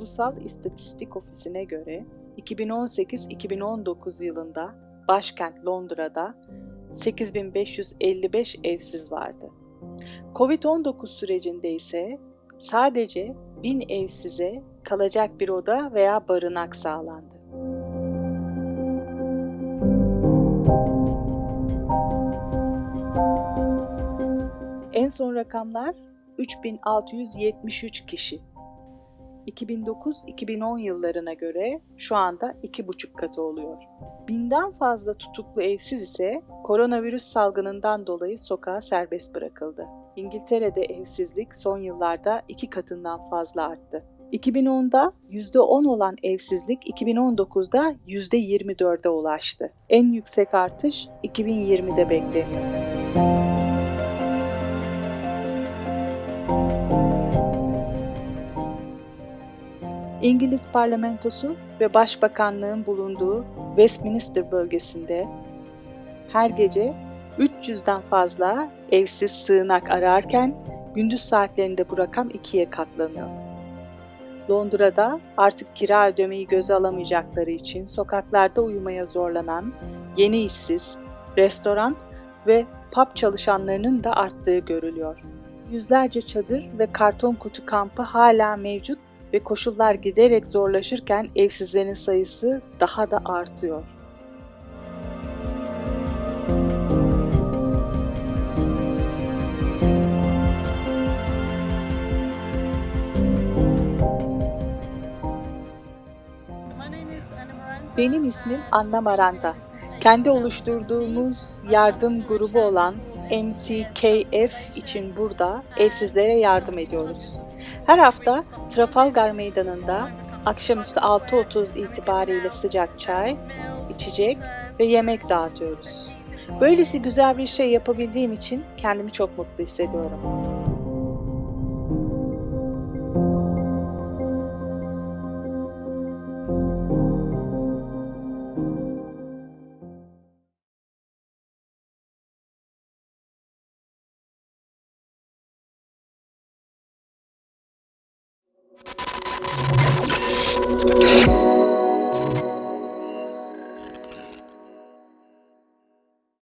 Ulusal İstatistik Ofisi'ne göre 2018-2019 yılında başkent Londra'da 8555 evsiz vardı. Covid-19 sürecinde ise sadece 1000 evsize kalacak bir oda veya barınak sağlandı. En son rakamlar 3673 kişi. 2009-2010 yıllarına göre şu anda 2,5 katı oluyor. Binden fazla tutuklu evsiz ise koronavirüs salgınından dolayı sokağa serbest bırakıldı. İngiltere'de evsizlik son yıllarda iki katından fazla arttı. 2010'da %10 olan evsizlik 2019'da %24'e ulaştı. En yüksek artış 2020'de bekleniyor. İngiliz parlamentosu ve başbakanlığın bulunduğu Westminster bölgesinde her gece 300'den fazla evsiz sığınak ararken gündüz saatlerinde bu rakam ikiye katlanıyor. Londra'da artık kira ödemeyi göze alamayacakları için sokaklarda uyumaya zorlanan yeni işsiz, restoran ve pub çalışanlarının da arttığı görülüyor. Yüzlerce çadır ve karton kutu kampı hala mevcut ve koşullar giderek zorlaşırken evsizlerin sayısı daha da artıyor. Benim ismim Anna Maranda. Kendi oluşturduğumuz yardım grubu olan MCKF için burada evsizlere yardım ediyoruz. Her hafta Trafalgar Meydanı'nda akşamüstü 6.30 itibariyle sıcak çay, içecek ve yemek dağıtıyoruz. Böylesi güzel bir şey yapabildiğim için kendimi çok mutlu hissediyorum. you